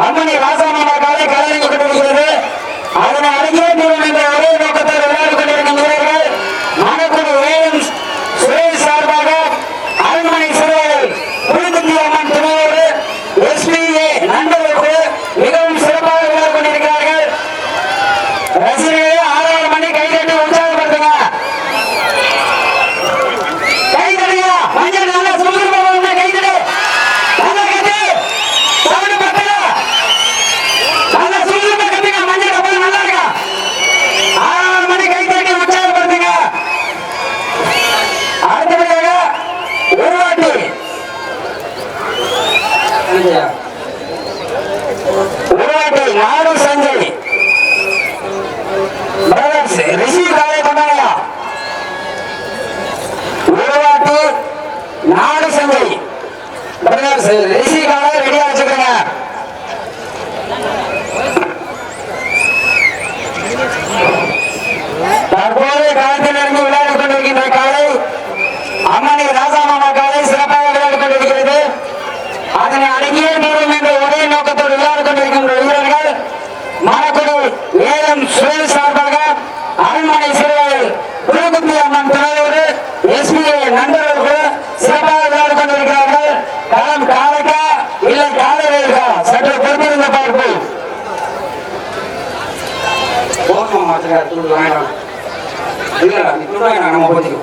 அம்மணி ராசாமாமா காலை கலரிங் கொண்டிருக்கிறது அதனை அடங்கிய தீரம் என்ற ஒரே நோக்கத்தில் விளையாடி கொண்டிருக்கும் வீரர்கள் மணக்குடி ஏஎம் சுரேஷ் சார்பாக அரண்மனை சிறுவர்கள் புலிகுத்தி அம்மன் துணையோடு எஸ்பிஏ நண்பர்களுக்கு மிகவும் சிறப்பாக விளையாடி கொண்டிருக்கிறார்கள் ரசிகர்களே ஆறாயிரம் மணி கை தட்டி உற்சாகப்படுத்துங்க கை தட்டுங்க மஞ்சள் நல்லா சுமந்து கை தட்டு நல்லா கட்டு சவுண்டு பத்தல நல்லா சுமந்து கட்டுங்க மஞ்சள் கப்பல் நல்லா இருக்கா ஆறாயிரம் மணி கை தட்டி உற்சாகப்படுத்துங்க அடுத்தபடியாக உருவாட்டி உருவாட்டி நாடு சஞ்சய் பிரதர்ஸ் ரிஷி காலை கொண்டாங்க உருவாட்டி நாடு சஞ்சய் ரிஷி காலை ரெடியா வச்சுக்கோங்க தற்போது காலத்தில் இருந்து விளையாடி கொண்டிருக்கின்ற காலை அம்மணி ராசாமாமா காலை சிறப்பாக விளையாடி கொண்டிருக்கிறது. அதனை அடங்கியே நீரும் என்று ஒரே நோக்கத்தோடு விளையாடி கொண்டிருக்கின்ற வீரர்கள் மணக்குடி ஏஎம் சுரேஷ் சார்பாக அரண்மனை சிறுவர்கள் புதுகுத்தி அம்மன் துணையோடு எஸ்பிஐ நண்பர்கள் சிறப்பாக விளையாடி கொண்டிருக்கிறார்கள் களம் காலைக்கா இல்லை காலையில் இருக்கா சற்று பொறுத்திருந்த பார்ப்போம் போதும் மாத்திரை தூள் வாங்கலாம் இல்லடா இப்படி நம்ம போத்திக்கோ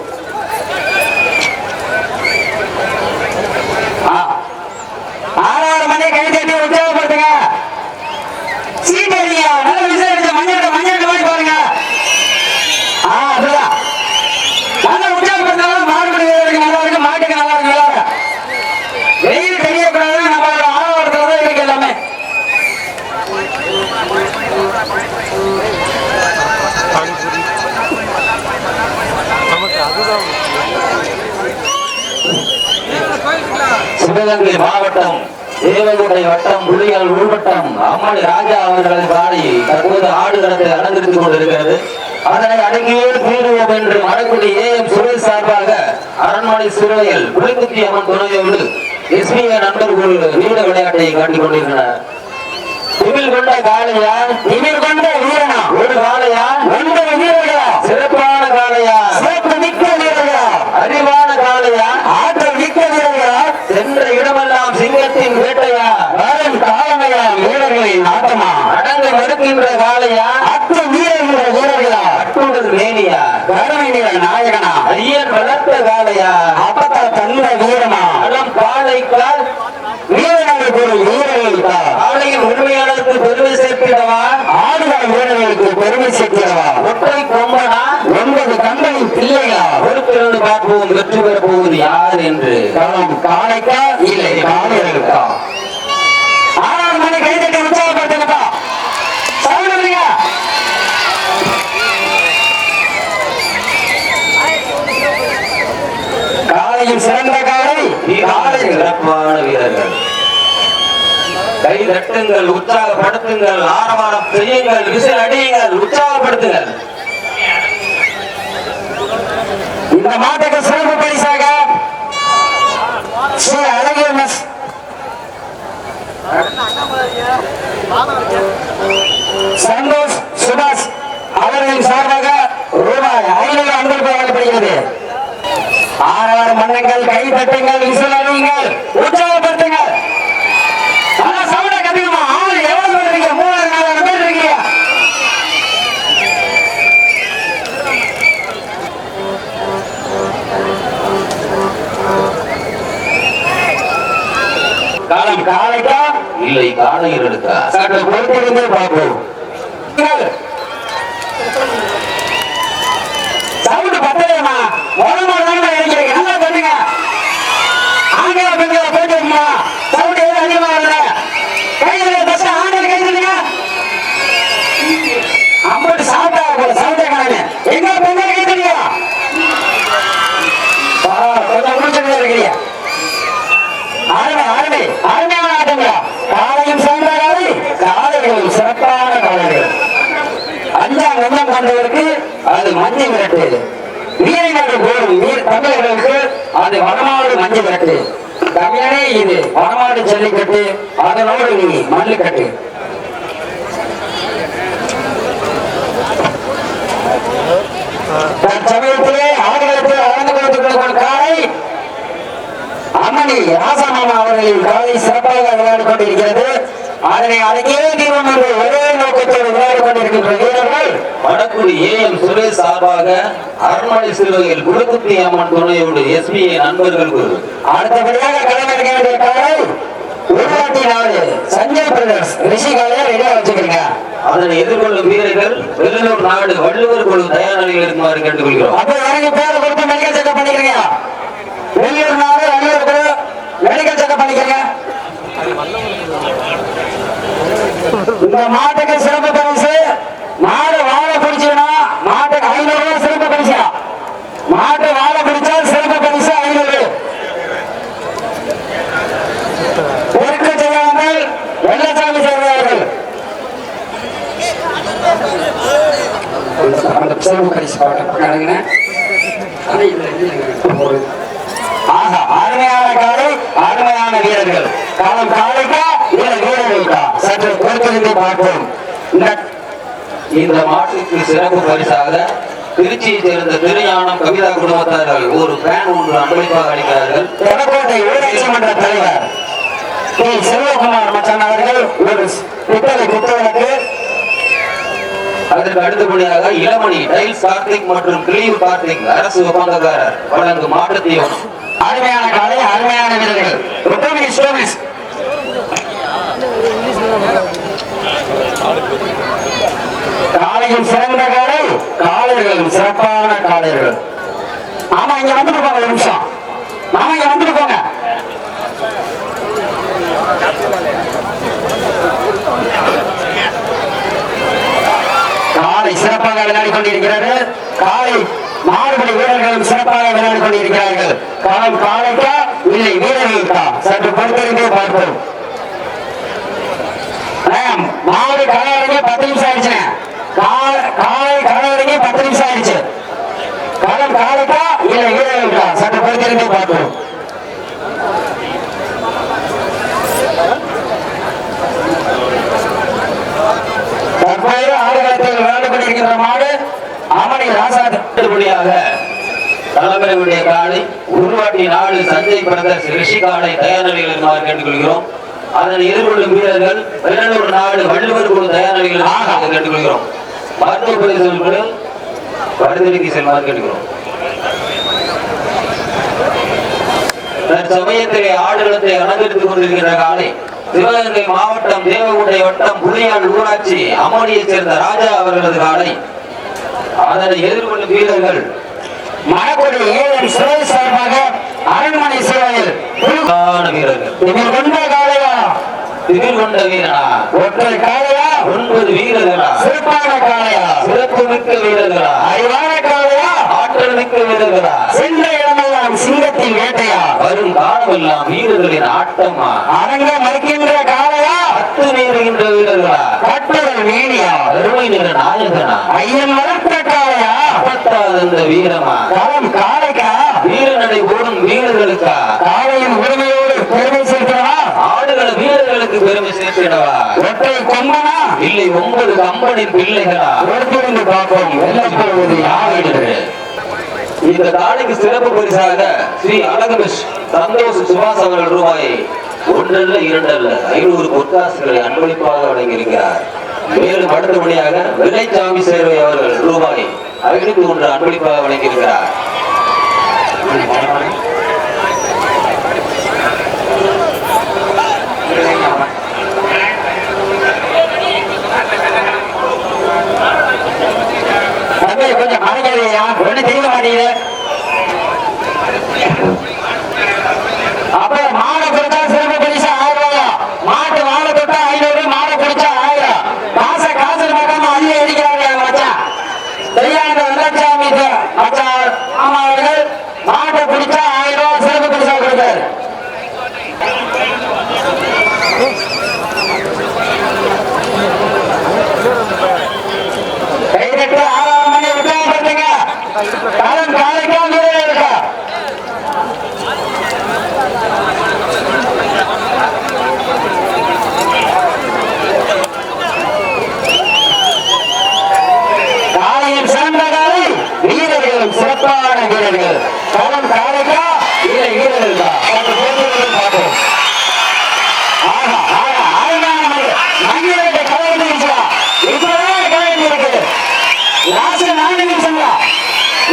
சிவகங்கை மாவட்டம் தேவகோட்டை வட்டம் புள்ளிகள் உள்வட்டம் அம்மணி ராஜா அவர்களின் சாலை தற்போது ஆடுகளத்தை அலங்கரித்துக் கொண்டிருக்கிறது. அதனை அடங்கியே தீருவோம் என்று மடக்குடி ஏ எம் சுரேஷ் சார்பாக அரண்மனை சிறுவையில் புலிக்குத்தி அம்மன் துணையோடு எஸ்பிஐ நண்பர்கள் வீர விளையாட்டை காட்டிக் கொண்டிருக்கிறார். திமிழ் கொண்ட காளையா? திமிழ் கொண்ட வீரனா? ஒரு காளையா? ஒன்பது வீரர்களா? சிறப்பான காளையா? சிறப்பு மிக்க வீரர்களா அறிவான காளையா ஆற்றல் மிக்க வீரர்களா சென்ற இடமெல்லாம் சிங்கத்தின் வேட்டையா வரும் காலமையா வீரர்களின் ஆட்டமா அடங்க மறுக்கின்ற காளையா அத்து வீரர்கள வீரர்களா? அட்டுடல் மேனியா? கருணைநில நாயகனா? ஐயன் வளர்த்த காளையா அப்பத்தா தந்த வீரனா? அலம் காளைக்கால் வீரர்களுக்கு ஒரு வீரர்களுக்கா? காளையின் உரிமையாளருக்கு பெருமை ஆடுகள வீரர்களுக்கு பெருமை சேர்க்கிறவா? ஒற்றை கொம்பனா? ஒன்பது கண்களின் பிள்ளைகளா பொறுப்பிருந்து பார்ப்போம் வெற்றி பெற போவது யார் என்று? காளைக்கா இல்லை காளையர்களுக்கா காலையும் சிறந்த காலை காலை சிறப்பான வீரர்கள். கை தட்டுங்கள் உற்சாகப்படுத்துங்கள் ஆரவாரம் செய்யுங்கள் விசில் அடியுங்கள் உற்சாகப்படுத்துங்கள். இந்த மாட்டுக்கு சிறப்பு பரிசாக ஸ்ரீ அழகிய மிஸ் சந்தோஷ் சுபாஷ் அவர்களின் சார்பாக ரூபாய் ஐநூறு அன்பு வழங்கப்படுகிறது. ஆறாறு மன்னங்கள் கை தட்டுங்கள் விசில் அடியுங்கள் உற்சாகப்படுத்துங்கள். சவுண்டா கத்துக்கமா ஆள் எவ்வளவு பேர் இருக்கீங்க? மூணாயிரம் நாலாயிரம் பேர் இருக்கீங்க. காலம் காலைக்கா? இல்லை சற்று பொறுத்திருந்து பார்ப்போம். சவுண்ட் பத்தலையம்மா. அஞ்சாம் கொண்டவருக்கு அது மஞ்சள் விரட்டு. வீரநாடு போடும் வீர தமிழர்களுக்கு அது வடமாடு மஞ்சள் விரட்டு. தமிழனே இது வடமாடு ஜல்லிக்கட்டு. அதனோடு நீ மல்லுக்கட்டு. தற்சமயத்திலே ஆடுகளத்தில் வளர்ந்து கொடுத்துக் கொண்டிருக்கும் காலை அம்மணி ராசமாமா அவர்களின் காலை சிறப்பாக விளையாடிக் கொண்டிருக்கிறது. அதனை அடக்கியே தீர்வும் என்று ஒரே நோக்கத்தோடு விளையாடிக் கொண்டிருக்கின்ற வீரர்கள் வடக்குடி ஏ எம் சுரேஷ் சார்பாக அரண்மனை சிறுவையில் குழுக்குத்தி அம்மன் துணையோடு எஸ்பிஐ நண்பர்கள் குழு. அடுத்தபடியாக களமிறங்க வேண்டிய காலை நாடு. சஞ்சய் பிரதர்ஸ் ரிஷி காலையை ரெடியா வச்சுக்கிறீங்க? அதனை எதிர்கொள்ளும் வீரர்கள் வெள்ளலூர் நாடு வள்ளுவர் குழு தயார் நிலையில் இருக்குமாறு கேட்டுக்கொள்கிறோம். அப்ப இறங்கி பேர் கொடுத்து மெடிக்கல் செக்அப் பண்ணிக்கிறீங்க. நாடு வெளியூர் குழு மெடிக்கல் செக்அப் பண்ணிக்கிறீங்க. இந்த மாட்டுக்கு சிறப்பு பரிசு. மாடு வாழை பிடிச்சுனா மாட்டுக்கு ஐநூறு ரூபாய் சிறப்பு பரிசு? மாட்டு வாழை பிடிச்சா சிறப்பு பரிசு ஐநூறு. பொறுக்க செய்யாமல் வெள்ளசாமி சேர்ந்தவர்கள். சிறப்பு பரிசு பாட்டு ஆஹா அருமையான காலை அருமையான வீரர்கள். காலம் காலைக்கா இல்ல வீரர்களுக்கா? சற்று பார்ப்போம் இந்த மாட்டுக்கு சிறப்பு பரிசாக திருச்சியை சேர்ந்த திருஞானம் கவிதா குடும்பத்தார்கள் ஒரு ஃபேன் ஒன்று அன்பளிப்பாக அளிக்கிறார்கள். ஊராட்சி மன்ற தலைவர் டி செல்வகுமார் மச்சான் அவர்கள் ஒரு பித்தளை குத்துவிளக்கு அதற்கு அடுத்தபடியாக இளமணி டைல்ஸ் கார்த்திக் மற்றும் கார்த்திக் அரசு ஒப்பந்தக்காரர் வழங்கும் மாட்டுத்தீவனம் அருமையான காலை அருமையான வீரர்கள். காலையும் சிறந்த காலை காலைகளும் சிறப்பான காலைகள். ஆமா இங்க வந்துட்டு போங்க ஒரு நிமிஷம். ஆமா இங்க வந்துட்டு போங்க. காலை சிறப்பாக விளையாடி கொண்டிருக்கிறது காலை மாறுபடி வீரர்களும் சிறப்பாக விளையாடி கொண்டிருக்கிறார்கள் காலம் காலைக்கா இல்லை வீரர்களுக்கா? சற்று பொறுத்திருந்தே பார்ப்போம். ஆம், மாடு களை பத்து நிமிஷம் ஆயிடுச்சுங்க கா- காலை களை இறங்கி பத்து நிமிஷம் ஆயிடுச்சு காலம் காலைக்கா இல்லை வீரர்களுக்கா சற்று பொறுத்திருந்தே பார்ப்போம் தற்போது ஆடுகளத்தில் விளையாண்டு கொண்டிருக்கின்ற மாடு அமணி ராசாது அடுத்தபடியாக தலைமையுடைய காலை உருவாட்டி நாடு சஞ்சய் பிரதர்ஸ் ரிஷி காலை தயார் நிலையில் இருக்குமாறு கேட்டுக்கொள்கிறோம். அதன் எதிர்கொள்ளும் வீரர்கள் வெள்ளலூர் நாடு வள்ளுவர் குழு தயார் நிலையில் இருக்குமாறு கேட்டுக்கொள்கிறோம். மருத்துவ பரிசோதனை பரிந்துரைக்கு செல்லுமாறு கேட்டுக்கிறோம் தற்சமயத்திலே ஆடுகளத்தை அலங்கரித்துக் கொண்டிருக்கின்ற காலை சிவகங்கை மாவட்டம் தேவகுண்டை வட்டம் புள்ளியால் ஊராட்சி அம்மணியைச் சேர்ந்த ராஜா அவர்களது காலை. அதனை எதிர்கொள்ளும் வீரர்கள் மணக்குடி ஏஎம் சுரேஷ் சார்பாக அரண்மனை சேவையில் வீரர்கள். இதில் கொண்ட காலையா திகிர் கொண்ட வீரனா? ஒற்றை காலையா ஒன்பது வீரர்களா? சிறப்பான காலையா சிறப்பு மிக்க வீரர்களா? அறிவான காலையா ஆற்றல் மிக்க வீரர்களா? சென்ற காலமெல்லாம் வீரர்களின் ஆட்டமா அரங்க மறுக்கின்ற காலையா அத்து மீறுகின்ற வீரர்களா? கட்டுதல் மேனியா அருமை நிற நாயகனா? ஐயன் வளர்த்த காலையா இந்த வீரமா? களம் காலைக்கா வீரநடை ஓடும் வீரர்களுக்கா? காலையின் உரிமையோடு பெருமை சேர்க்கிறவா? ஆடுகள வீரர்களுக்கு பெருமை சேர்த்திடவா ஒற்றை கொம்பனா? இல்லை ஒன்பது கம்பனின் பிள்ளைகளா? பொறுத்திருந்து பார்ப்போம். வெல்லப்போவது யார் என்று? இந்த நாளைக்கு சிறப்பு பரிசாக ஸ்ரீ அழகமிஷ் சந்தோஷ் சுபாஷ் அவர்கள் ரூபாய் ஒன்றல்ல இரண்டல்ல ஐநூறு பொற்காசுகளை அன்பளிப்பாக வழங்கியிருக்கிறார். மேலும் அடுத்தபடியாக வெள்ளைச்சாமி சேர்வை அவர்கள் ரூபாய் ஐநூத்தி ஒன்று அன்பளிப்பாக வழங்கியிருக்கிறார் தம்பி கொஞ்சம் மறைக்காதீங்க ஒண்ணு தெரிய மாட்டேங்குது அப்ப மாலை கொடுத்தா சிறப்பு பரிசு ஆயிரம் ரூபாயா மாட்டு வாழை தொட்டா ஐநூறு மாலை குடிச்சா ஆயிரம் காசை காசு பார்க்காம அள்ளி அடிக்கிறாங்க மச்சான் தெரியாத அவர்கள் மாட்டை பிடிச்சா வீரர்கள் காலைக்கா இல்லை வீரர்களா பார்ப்போம் ஆஹா ஆஹா அருமையான மனித மனிதனுக்கு கலை இருந்துச்சா இப்பதான் இருக்கு லாஸ்ட் நாலு நிமிஷங்களா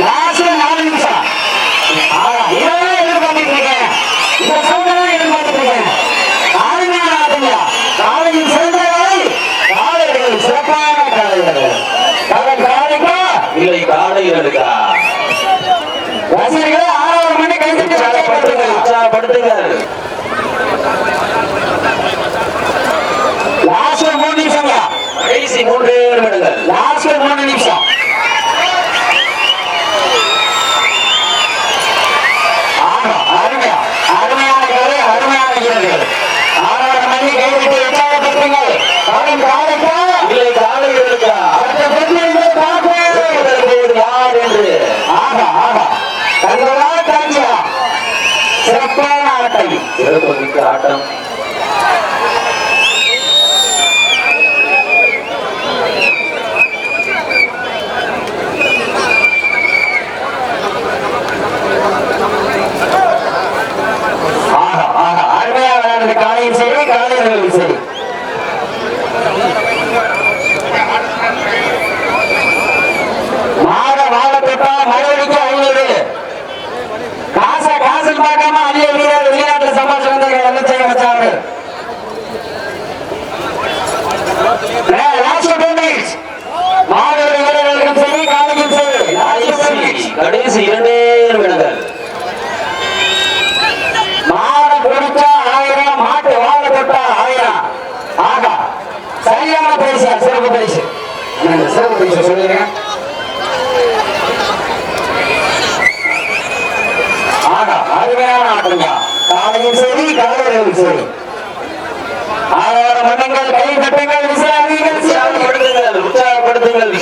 லாஸ்ட் நாலு நிமிஷம். ஆஹா இதெல்லாம் எதிர்பார்த்துட்டு இருக்கேன். இந்த சவுண்டெல்லாம் எதிர்பார்த்துட்டு இருக்கேன். காலையில் சிறந்த காலை காலைகள் சிறப்பான காலைகள் களம் காலைக்கா? இல்லை காளைகளுக்கா ரசிகர்களே ஆறாவது மணி கைத்தட்டி உற்சாகப்படுத்துங்கள் உற்சாகப்படுத்துங்கள். உற்சாகப்படுத்துங்கள் லாஸ்ட் மூணு நிமிஷங்களா கடைசி மூன்றே நிமிடங்கள் லாஸ்ட் மூணு நிமிஷம் ஆமா, அருமையா அருமையான கலை அருமையான வீரர்கள் ஆறாவது மணி கைவிட்டு உற்சாகப்படுத்துங்கள் களம் காலைக்கா இல்லை காளைகளுக்கா அடுத்த பெண்ணிலிருந்து பார்ப்போம் போவது கடைசி மூன்றே நிமிடங்கள் லாஸ்ட் மூணு நிமிஷம் சிறப்பான ஆட்டம். சிறப்பு மிக்க ஆட்டம் ஆஹா ஆஹா அருமையா விளையாடுறது காலையும் சரி காலையிலும் சரி மாட வாழ தொட்டா மறுபடிக்கு ஐநூறு காசை பார்க்காம அரிய வீரர் வெளிநாட்டுல சம்பாதிச்சு வந்தாங்க வெள்ளச்சேக வச்சாரு. வீரர்களுக்கும் சரி காலையும் சரி. கடைசி இரண்டே நிமிடங்கள். ஆயிரம் மாட்டு வாழ தொட்டா ஆயிரம். ஆகா சரியான பரிசு சிறப்பு பரிசு. சிறப்பு பரிசு சொல்லுங்க ஆகா அருமையான ஆட்டங்க காலையும் சரி காலையிலும் சரி ஆறாயிரம் மன்னங்கள் கை விசாரிகள் உற்சாகப்படுத்துங்கள் உற்சாகப்படுத்துங்கள்